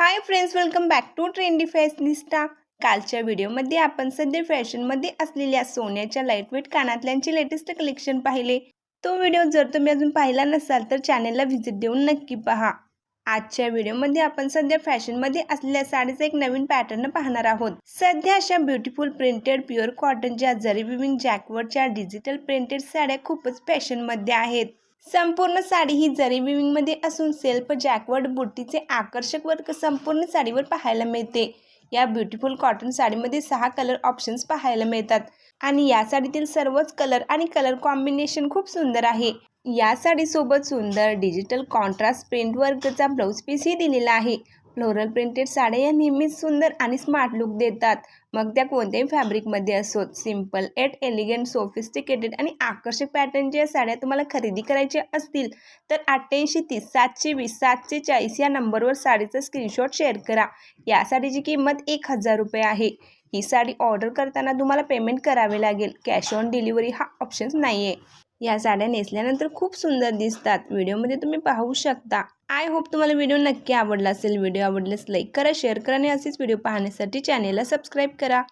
Hi friends welcome back to trendy fashionista कालच्या व्हिडिओमध्ये आपण सध्या फॅशनमध्ये असलेल्या सोन्याच्या लाईटवेट कानातल्यांचे लेटेस्ट कलेक्शन पाहिले. तो व्हिडिओ जर तुम्ही अजून पाहिला नसाल तर चॅनेलला व्हिजिट देऊन नक्की पहा. आजच्या व्हिडिओमध्ये आपण सध्या फॅशनमध्ये असलेल्या साडीचा एक नवीन पॅटर्न पाहणार आहोत. सध्या अशा ब्युटिफुल प्रिंटेड प्युअर कॉटनच्या जरी विविंग जॅकवर्डच्या डिजिटल प्रिंटेड साड्या खूपच फॅशनमध्ये आहेत. संपूर्ण साडी ही जरी विविंगमध्ये असून सेल्फ जॅकवर्ड बुट्टीचे आकर्षक वर्क संपूर्ण साडीवर पाहायला मिळते. या ब्युटिफुल कॉटन साडीमध्ये सहा कलर ऑप्शन्स पाहायला मिळतात आणि या साडीतील सर्वच कलर आणि कलर कॉम्बिनेशन खूप सुंदर आहे. या साडीसोबत सुंदर डिजिटल कॉन्ट्रास्ट प्रिंट वर्कचा ब्लाऊज पीसही दिलेला आहे. फ्लोरल प्रिंटेड साड्या या नेहमीच सुंदर आणि स्मार्ट लुक देतात. मग त्या कोणत्याही फॅब्रिकमध्ये असोत. सिंपल एट एलिगंट सोफिस्टिकेटेड आणि आकर्षक पॅटर्नच्या साड्या तुम्हाला खरेदी करायच्या असतील तर अठ्ठ्याऐंशी तीस सातशे वीस सातशे चाळीस या नंबरवर साडीचा स्क्रीनशॉट शेअर करा. या साडीची किंमत एक हजार रुपये आहे. ही साडी ऑर्डर करताना तुम्हाला पेमेंट करावे लागेल. कॅश ऑन डिलिव्हरी हा ऑप्शन्स नाही आहे या साड्या नेसल्यानंतर खूप सुंदर दिसतात. व्हिडिओमध्ये तुम्ही पाहू शकता. आय होप तुम्हाला व्हिडिओ नक्की आवडला असेल. व्हिडिओ आवडल्यास लाईक करा शेअर करा आणि असेच व्हिडिओ पाहण्यासाठी चॅनेलला सबस्क्राईब करा.